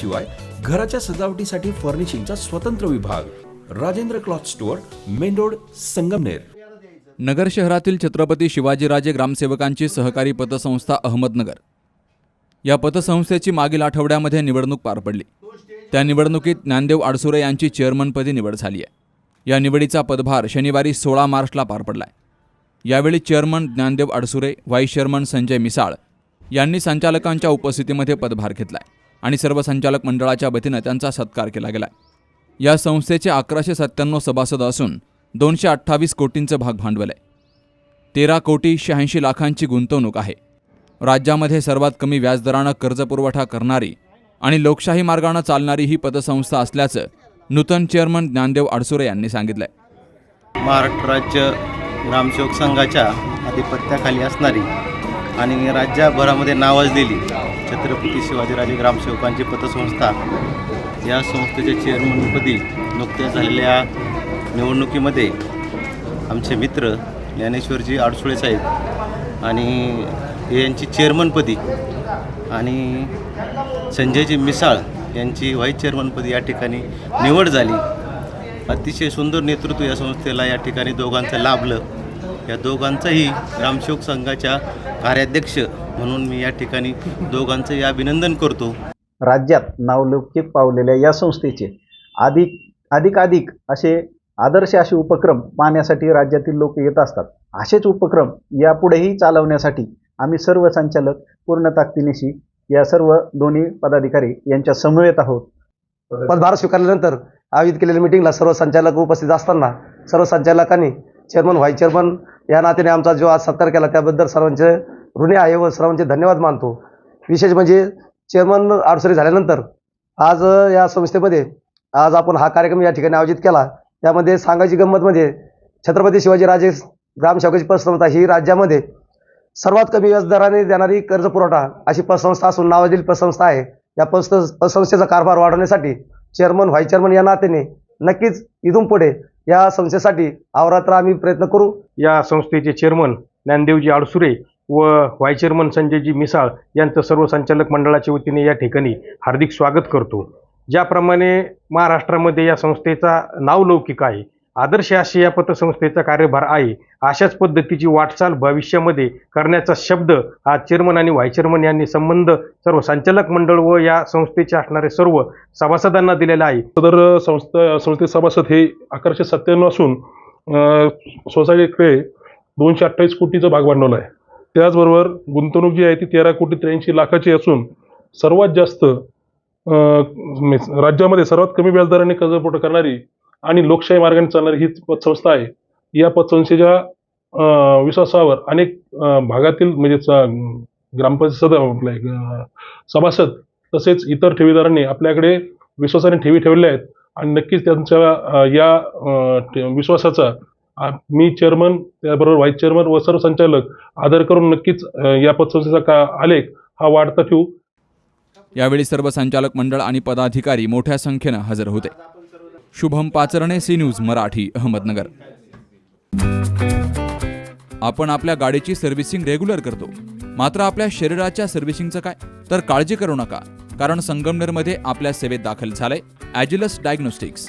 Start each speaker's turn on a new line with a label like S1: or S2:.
S1: शिवाय घराच्या सजावटीसाठी फर्निशिंगचा स्वतंत्र विभाग. Rajendra cloth store main road Sangamner.
S2: Nagar शहरातील छत्रपती शिवाजीराजे ग्रामसेवकांची सहकारी पतसंस्था अहमदनगर. या पतसंस्थेची मागील आठवड्यामध्ये निवडणूक पार पडली. त्या निवडणुकीत ज्ञानदेव आडसुरे यांची चेअरमनपदी निवड झाली आहे. या निवडीचा पदभार शनिवारी सोळा मार्चला पार पडलाय. यावेळी chairman Dnyandev Adsure vice chairman Sanjay Misal यांनी संचालकांच्या उपस्थितीमध्ये पदभार घेतलाय. आणि सर्व संचालक मंडळाच्या वतीनं त्यांचा सत्कार केला गेला या संस्थेचे अकराशे सत्त्याण्णव सभासद असून दोनशे अठ्ठावीस कोटींचं भाग भांडवल आहे. तेरा कोटी शहाऐंशी लाखांची गुंतवणूक आहे. राज्यामध्ये सर्वात कमी व्याजदरानं कर्जपुरवठा करणारी आणि लोकशाही मार्गानं चालणारी ही पतसंस्था असल्याचं नूतन चेअरमन ज्ञानदेव अडसुरे यांनी सांगितलंय.
S3: महाराष्ट्र राज्य ग्रामसेवक संघाच्या आधिपत्याखाली असणारी आणि राज्यभरामध्ये नावाजलेली छत्रपती शिवाजीराजे ग्रामसेवकांची पतसंस्था या संस्थेच्या चेअरमनपदी नुकत्याच झालेल्या निवडणुकीमध्ये आमचे मित्र ज्ञानेश्वरजी आडसुळे साहेब आणि हे यांची चेअरमनपदी आणि संजयजी मिसाळ यांची व्हाईस चेअरमनपदी या ठिकाणी निवड झाली. अतिशय सुंदर नेतृत्व या संस्थेला या ठिकाणी दोघांचं लाभलं. या दोघांचंही ग्रामसेवक संघाच्या कार्याध्यक्ष म्हणून मी या ठिकाणी दोघांचंही अभिनंदन करतो.
S4: राज्यात नावलौकिक पावलेल्या या संस्थेचे अधिक अधिकाधिक असे आदर्श असे उपक्रम पाहण्यासाठी राज्यातील लोक येत असतात. असेच उपक्रम यापुढेही चालवण्यासाठी आम्ही सर्व संचालक पूर्ण ताकदीनिशी या सर्व दोन्ही पदाधिकारी यांच्या समवेत आहोत.
S5: पदभार स्वीकारल्यानंतर आयोजित केलेल्या मिटिंगला सर्व संचालक उपस्थित असताना सर्व संचालकांनी चेअरमन व्हाईस चेअरमन या नात्याने आमचा जो आज सत्कार केला त्याबद्दल सर्वांचे ऋणी आहे व सर्वांचे धन्यवाद मानतो. विशेष म्हणजे चेअरमन आडसरी झाल्यानंतर आज या संस्थेमध्ये आज आपण हा कार्यक्रम या ठिकाणी आयोजित केला. त्यामध्ये सांगायची गंमत म्हणजे छत्रपती शिवाजीराजे ग्रामसेवकाची पतसंस्था ही राज्यामध्ये सर्वात कमी व्याजदराने देणारी कर्ज पुरवठा अशी पतसंस्था असून नावाजलेली पतसंस्था आहे. या पत पतसंस्थेचा कारभार वाढवण्यासाठी चेअरमन व्हाईस चेअरमन या नात्याने नक्कीच इथून पुढे या संस्थेसाठी अवरात्र आम्ही प्रयत्न करू.
S6: या संस्थेचे चेअरमन ज्ञानदेवजी आडसुरे व व्हाईस चेअरमन संजयजी मिसाळ यांचं सर्व संचालक मंडळाच्या वतीने या ठिकाणी हार्दिक स्वागत करतो. ज्याप्रमाणे महाराष्ट्रामध्ये या संस्थेचा नावलौकिक आहे आदर्श अशी या पतसंस्थेचा कार्यभार आहे अशाच पद्धतीची वाटचाल भविष्यामध्ये करण्याचा शब्द आज चेअरमन आणि व्हाईस चेअरमन यांनी संबंध सर्व संचालक मंडळ व या संस्थेचे असणारे सर्व सभासदांना दिलेला आहे.
S7: सदर संस्था संस्थेचे सभासद हे अकराशे सत्त्याण्णव असून सोसायटीकडे दोनशे अठ्ठावीस कोटीचं भाग भांडवल आहे. त्याचबरोबर गुंतवणूक जी आहे ती तेरा कोटी त्र्याऐंशी लाखाची असून सर्वात जास्त राज्यामध्ये सर्वात कमी व्याजदराने कर्जपुरवठा करणारी आणि लोकशाही मार्गाने चालणारी ही पतसंस्था आहे. या पतसंस्थेच्या विश्वासावर अनेक भागातील म्हणजे ग्रामपंचायत सद आपले, सभासद तसेच इतर ठेवीदारांनी आपल्याकडे विश्वासाने ठेवी ठेवल्या आहेत. आणि नक्कीच त्यांच्या या ठे- विश्वासाचा मी चेअरमन त्याबरोबर व्हाईस चेअरमन व सर्व संचालक आदर करून नक्कीच या पतसंस्थेचा का आलेख हा वाढता ठेवू.
S2: यावेळी सर्व संचालक मंडळ आणि पदाधिकारी मोठ्या संख्येनं हजर होते. Shubham Pacharne C news Marathi Ahmednagar. आपण आपल्या गाडीची सर्व्हिसिंग रेग्युलर करतो. मात्र आपल्या शरीराच्या सर्व्हिसिंगचं काय? तर काळजी करू नका कारण संगमनेरमध्ये आपल्या सेवेत दाखल झालंय Agilus diagnostics